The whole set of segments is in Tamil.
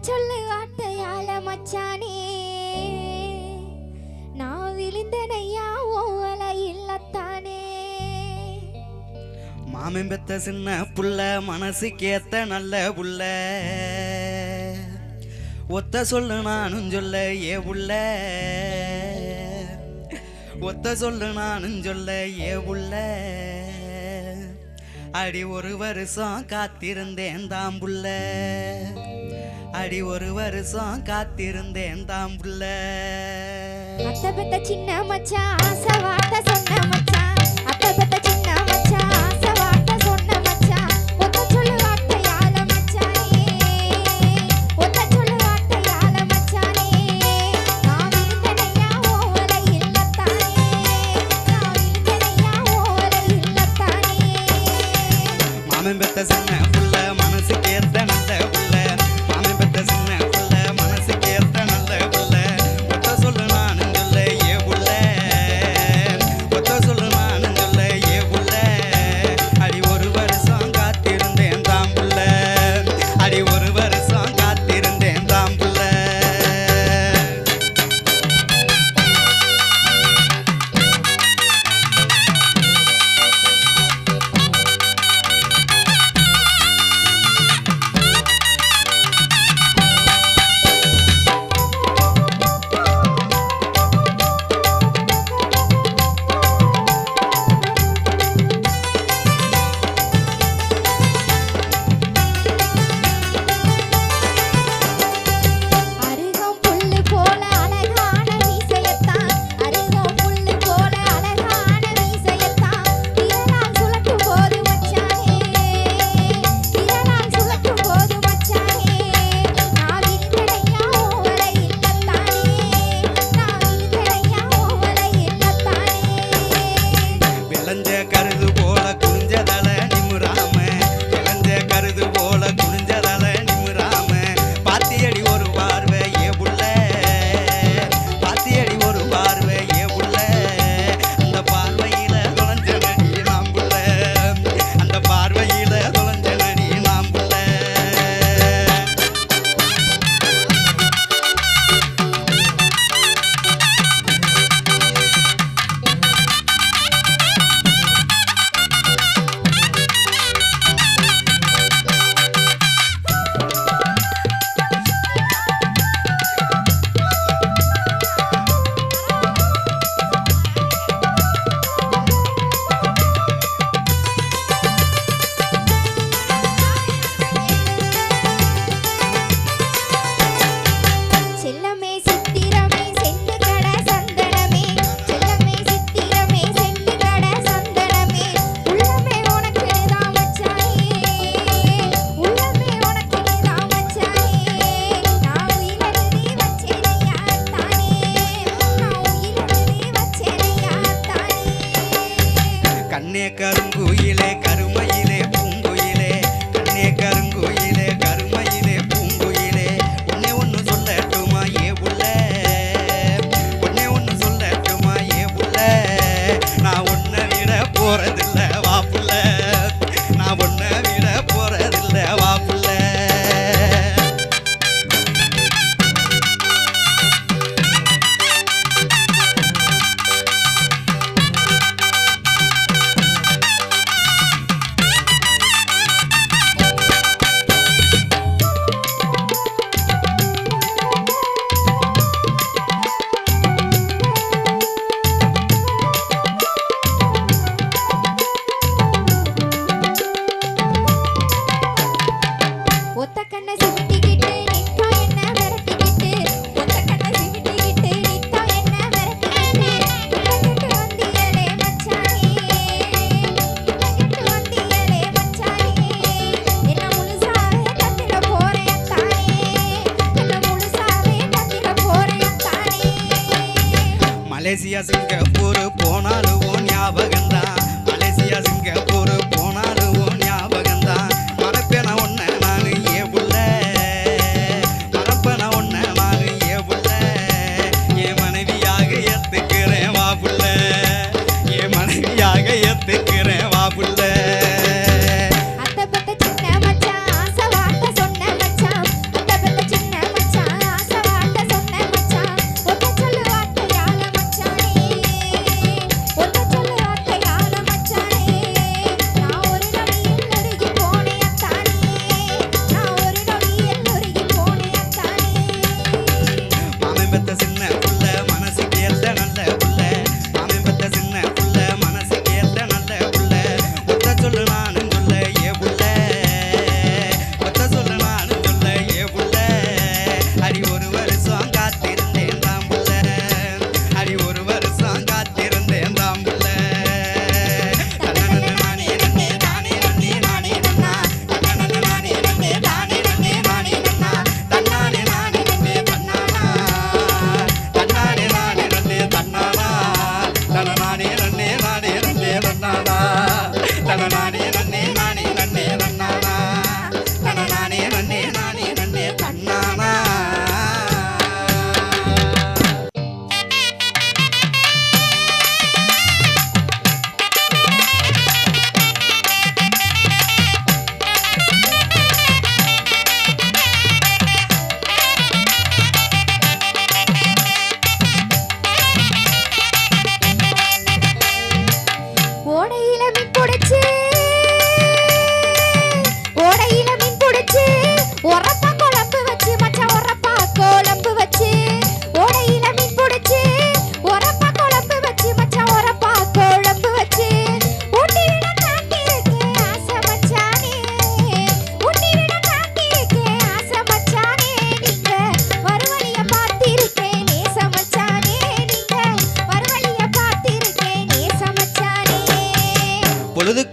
சொல்லு வார்த்தையால மச்சானே. நான் விழுந்தனையா ஓவலையில் அத்தானே மாமெம்பெத்த சின்ன புள்ள மனசுக்கு ஏத்த நல்ல புள்ள. ஒத்த சொல்லு நானும் சொல்ல ஏ புள்ள. ஒத்த சொல்லு நானும் சொல்ல ஏ புள்ள. அடி ஒரு வருஷம் காத்திருந்தேன் தாம்புள்ள அடி ஒரு வருஷம் காத்திருந்தேன் தாம்புள்ள அத்த பெத்த சின்ன மச்சான் ஆசை வார்த்தை சொன்ன மச்சான். a girl,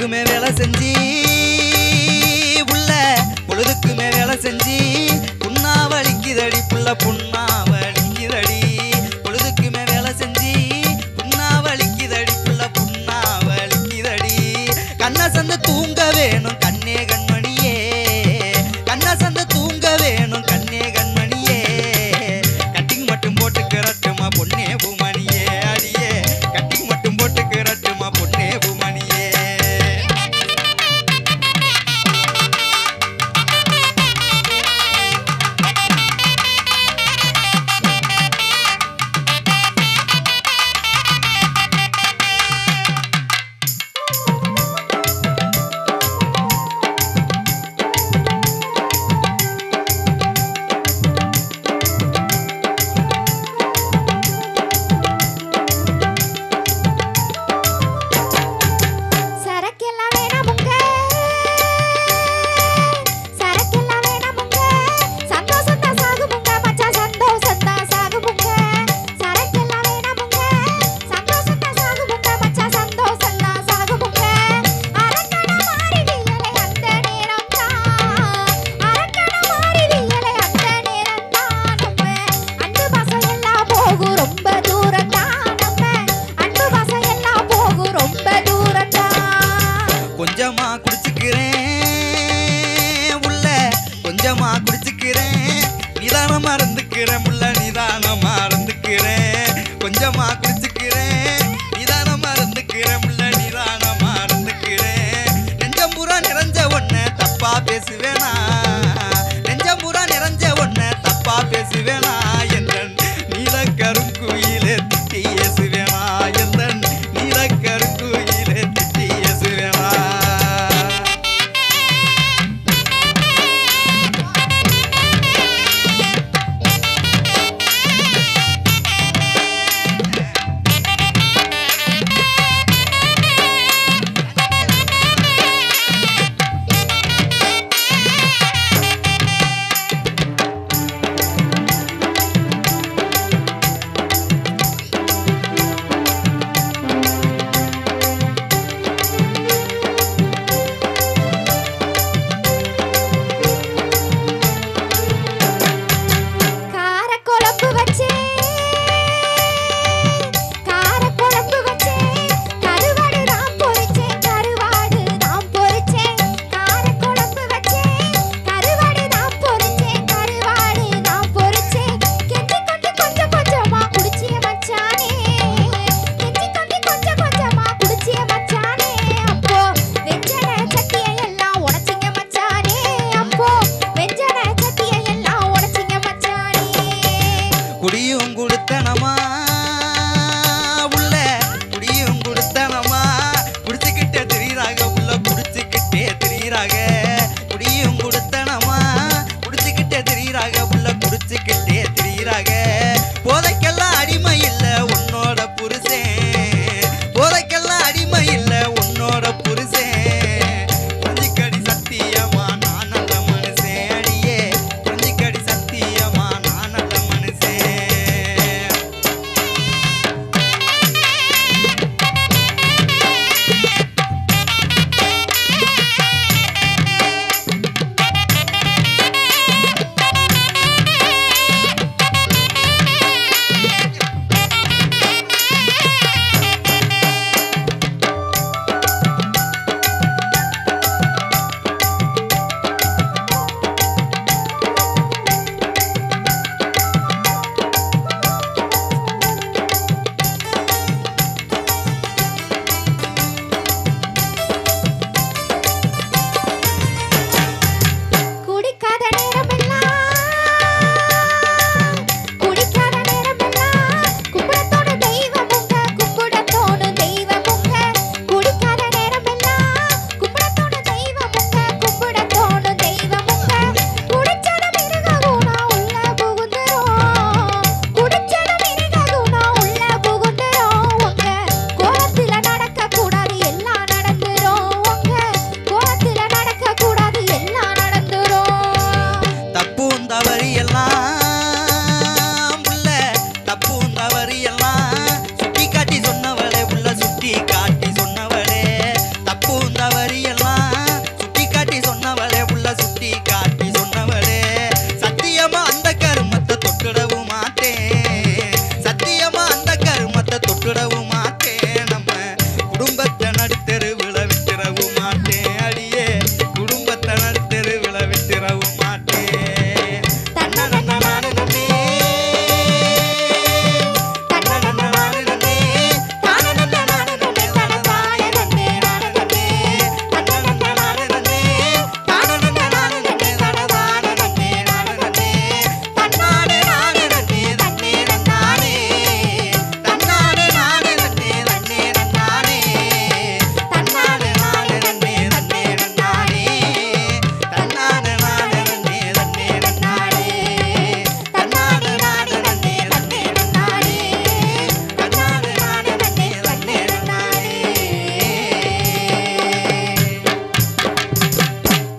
பொழுதுக்குமே வேலை செஞ்சு உள்ள பொழுதுக்குமே வேலை செஞ்சு புண்ணா வலிக்குதடி புள்ள புண்ணு. குடிச்சுக்கிறேன். உள்ள கொஞ்சமா குடிச்சுக்கிறேன். நிதானமா இருந்துக்கிறேன். உள்ள நிதானமா இருந்துக்கிறேன். கொஞ்சமா குடிச்சுக்கிறேன். நிதானமா இருந்துக்கிறேன். உள்ள நிதானமா இருந்துக்கிறேன். நெஞ்சம் பூரா நிறைஞ்ச ஒண்ணு தப்பா பேசுவேனா? நெஞ்சம் பூரா நிறைஞ்ச ஒண்ணு தப்பா பேசுவேனா?